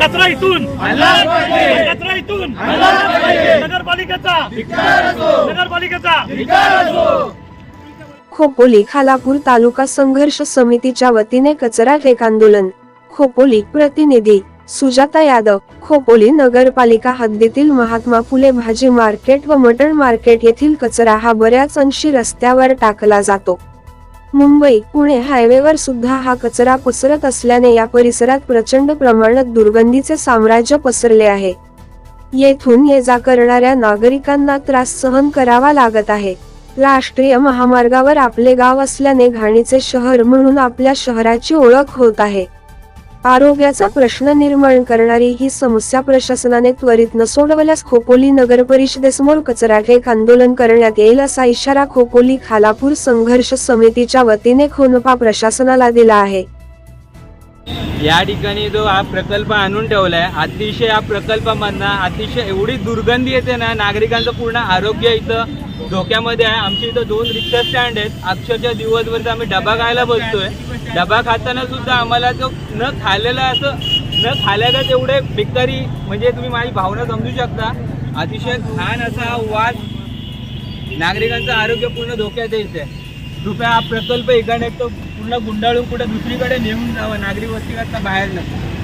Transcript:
कचरा इथून. कचरा इथून. नगरपालिकेचा. नगरपालिकेचा. खोपोली खालापूर तालुका संघर्ष समितीच्या वतीने कचरा फेक आंदोलन. खोपोली प्रतिनिधी सुजाता यादव खोपोली नगरपालिका हद्दीतील महात्मा फुले भाजी मार्केट व मटण मार्केट येथील कचरा हा बऱ्याच अंशी रस्त्यावर टाकला जातो. मुंबई पुणे हायवेवर सुद्धा हा कचरा पसरत असल्याने या परिसरात प्रचंड प्रमाणात दुर्गंधीचे साम्राज्य पसरले आहे. येथून ये जा करणाऱ्या नागरिकांना त्रास सहन करावा लागत आहे. राष्ट्रीय महामार्गावर आपले गाव असल्याने घाणीचे शहर म्हणून आपल्या शहराची ओळख होत आहे. आरोग्याचा प्रश्न निर्माण करणारी ही समस्या प्रशासनाने त्वरित न सोडवल्यास खोपोली नगर परिषदेसमोर कचरा फेक आंदोलन करण्यात येईल असा इशारा खोपोली खालापूर संघर्ष समितीच्या वतीने खोनपा प्रशासनाला दिला आहे. या ठिकाणी जो हा प्रकल्प आणून ठेवलाय अतिशय या प्रकल्पामधनं अतिशय एवढी दुर्गंधी येते ना नागरिकांचं पूर्ण आरोग्य इथं धोक्यामध्ये आहे. आमच्या इथं दोन रिक्षा स्टँड आहेत. अक्षरशः दिवसभर आम्ही डबा खायला बसतोय. डबा खाताना सुद्धा आम्हाला जो न खाल्लेला असं न खाल्यागत एवढे भिकारी म्हणजे तुम्ही माझी भावना समजू शकता. अतिशय घाण असा वाद नागरिकांचं आरोग्य पूर्ण धोक्यात येते कृपया हा प्रकल्प एकाने तो पूर्ण गुंडाळून कुठे दुसरीकडे नेऊन जावं नागरी वस्तीकरता बाहेर नको